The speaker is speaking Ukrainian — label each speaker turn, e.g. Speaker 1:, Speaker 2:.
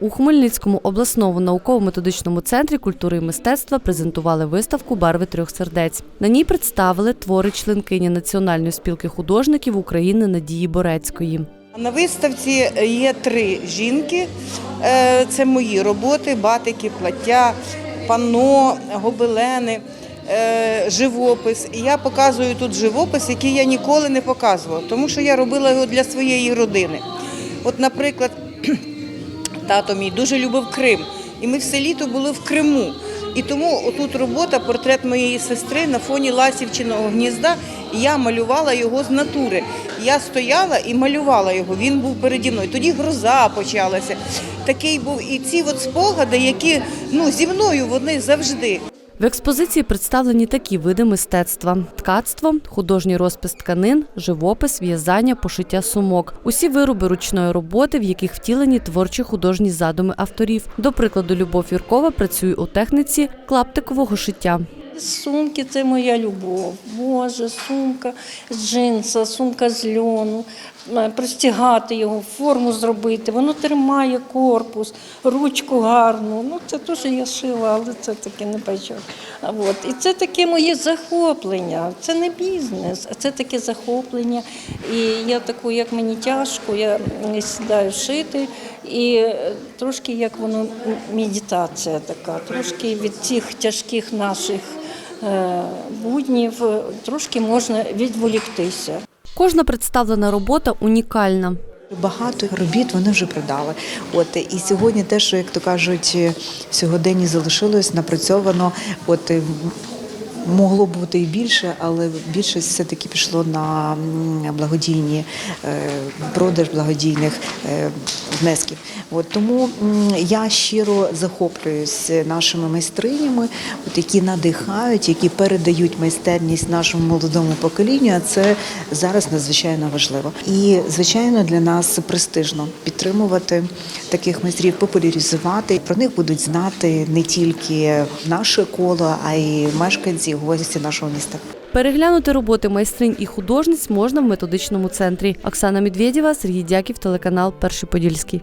Speaker 1: У Хмельницькому обласному науково-методичному центрі культури і мистецтва презентували виставку Барви трьох сердець. На ній представили твори членкині Національної спілки художників України Надії Борецької.
Speaker 2: На виставці є три жінки. Е, Це мої роботи: батики, плаття, панно, гобелени, е, живопис. І я показую тут живопис, який я ніколи не показувала, тому що я робила його для своєї родини. От, наприклад, тато мій дуже любив Крим, і ми все літо були в Криму. І тому отут робота, портрет моєї сестри на фоні Ласівчиного гнізда. І я малювала його з натури. Я стояла і малювала його. Він був переді мною. Тоді гроза почалася. Такий був і ці от спогади, які ну зі мною вони завжди.
Speaker 1: В експозиції представлені такі види мистецтва: ткацтво, художній розпис тканин, живопис, в'язання, пошиття сумок. Усі вироби ручної роботи, в яких втілені творчі художні задуми авторів. До прикладу, Любов Юркова працює у техніці клаптикового шиття.
Speaker 3: Сумки це моя любов. Боже, сумка з джинса, сумка з льону, простягати його, форму зробити, воно тримає корпус, ручку гарну. Ну, це теж я шила, але це таке не бачок. А От. І це таке моє захоплення. Це не бізнес, а це таке захоплення. І я таку, як мені тяжко, я м, сідаю шити. І е, трошки як воно медитація така, трошки від цих тяжких наших е, буднів е, трошки можна відволіктися.
Speaker 1: Кожна представлена робота унікальна.
Speaker 4: Багато робіт вони вже продали. От і сьогодні те, що як то кажуть, сьогодні сьогоденні залишилось напрацьовано. От е, могло бути і більше, але більшість все таки пішло на благодійні е, продаж благодійних е, внесків. От тому я щиро захоплююсь нашими майстринями, от які надихають, які передають майстерність нашому молодому поколінню. А це зараз надзвичайно важливо. І звичайно для нас престижно підтримувати таких майстрів, популяризувати. Про них будуть знати не тільки наше коло, а й мешканці, гості нашого міста.
Speaker 1: Переглянути роботи майстринь і художниць можна в методичному центрі. Оксана Медведєва, Сергій Дяків, телеканал Перший Подільський. Левицький.